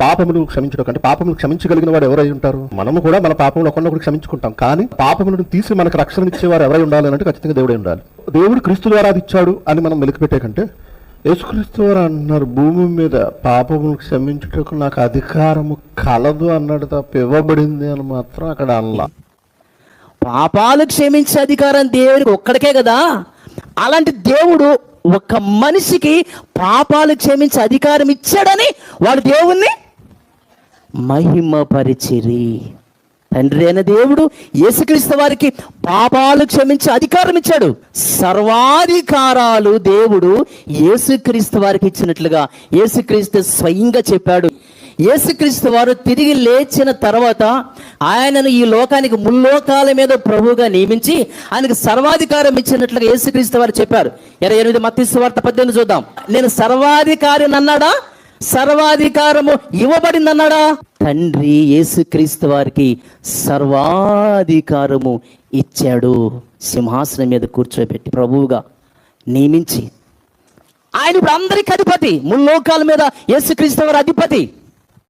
పాపములు క్షమించడం కంటే పాపములు క్షమించగలిగిన వాడు ఎవరై ఉంటారు? మనము కూడా మన పాపములు ఒకరినొకరు క్షమించుకుంటాం. కానీ పాపములను తీసి మనకు రక్షణ ఇచ్చేవారు ఎవరై ఉండాలి అంటే ఖచ్చితంగా దేవుడే ఉండాలి. దేవుడు క్రీస్తు ద్వారా అది ఇచ్చాడు అని మనం మెలికిపెట్టే కంటే యేసుక్రీస్తు వారు అన్నారు భూమి మీద పాపములు క్షమించుటకు నాకు అధికారము కలదు అన్నాడు తప్ప ఇవ్వబడింది అని మాత్రం అక్కడ అల్లా పాపాలు క్షమించే అధికారం దేవుడికి ఒక్కడికే కదా? అలాంటి దేవుడు ఒక మనిషికి పాపాలు క్షమించే అధికారం ఇచ్చాడని వాడు దేవుణ్ణి మహిమపరిచిరి. తండ్రి అయిన దేవుడు యేసుక్రీస్తు వారికి పాపాలు క్షమించే అధికారం ఇచ్చాడు. సర్వాధికారాలు దేవుడు యేసుక్రీస్తు వారికి ఇచ్చినట్లుగా యేసుక్రీస్తు స్వయంగా చెప్పాడు. యేసుక్రీస్తు వారు తిరిగి లేచిన తర్వాత ఆయనను ఈ లోకానికి ముల్లోకాల మీద ప్రభువుగా నియమించి ఆయనకు సర్వాధికారం ఇచ్చినట్లుగా యేసుక్రీస్తు వారు చెప్పారు. ఇరవై ఎనిమిది మత్స్సు వార్త పద్దెనిమిది చూద్దాం. నేను సర్వాధికారి అన్నాడా సర్వాధికారము ఇవ్వబడిందన్నాడా? తండ్రి యేసుక్రీస్తు వారికి సర్వాధికారము ఇచ్చాడు. సింహాసనం మీద కూర్చోబెట్టి ప్రభువుగా నియమించి ఆయన ఇప్పుడు అందరికి అధిపతి ముల్లోకాల మీద యేసుక్రీస్తు వారి అధిపతి.